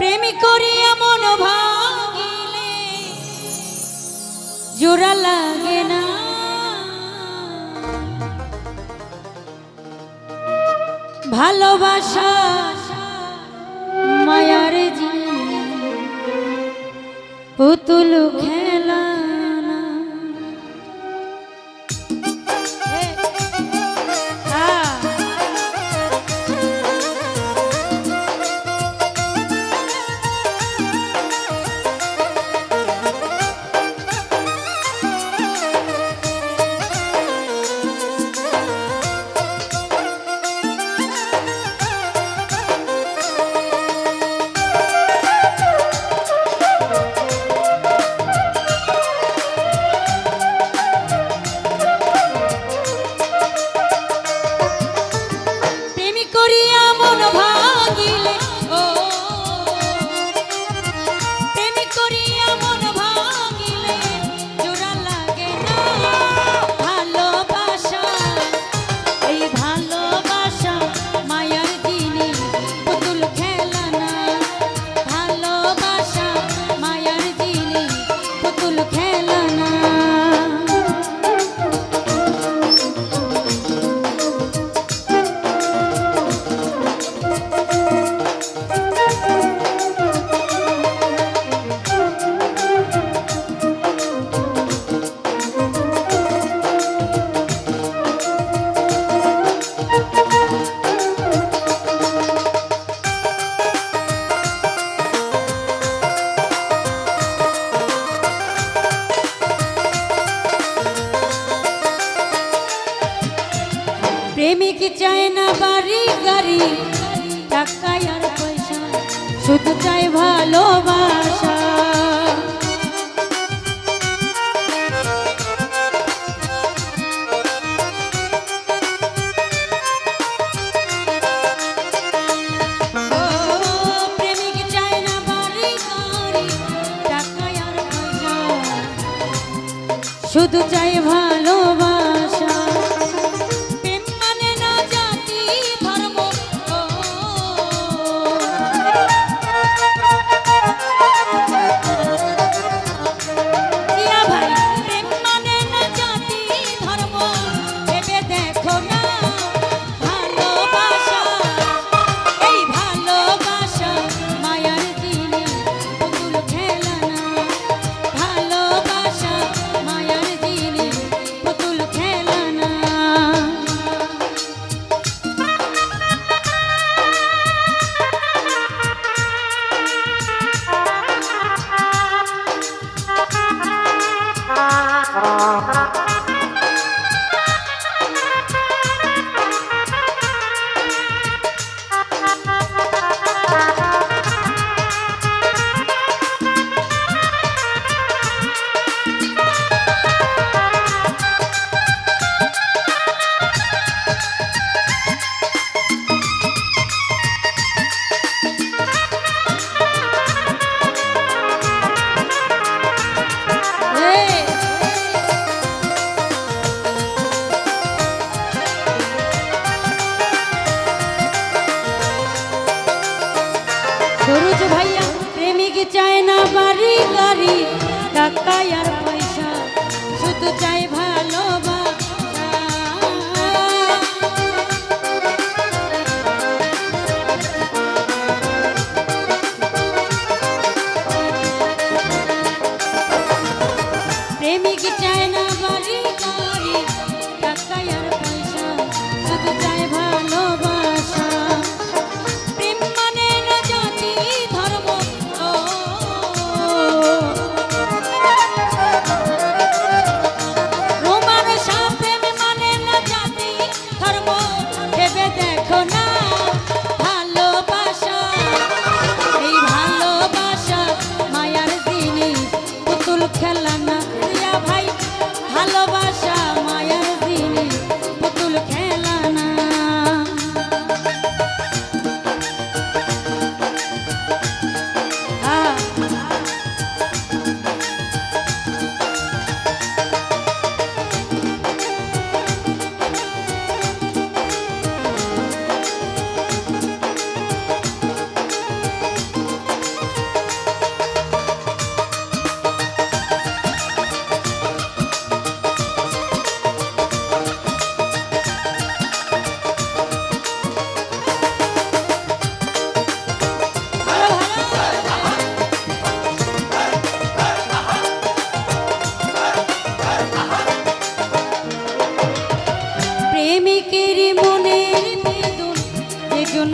প্রেমী করিয়া মন ভাঙিলে জোড়া লাগে না। ভালোবাসা মায়ার জি পুতুল খেলা প্রেমিক চায় না বাড়ি গাড়ি টাকা আর পয়সা শুধু চাই ভালোবাসা। শুধু চাই ভাই Uh-huh. যায় না বাড়ি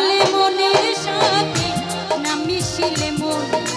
বলে মনের সাথে না মিশিলে মন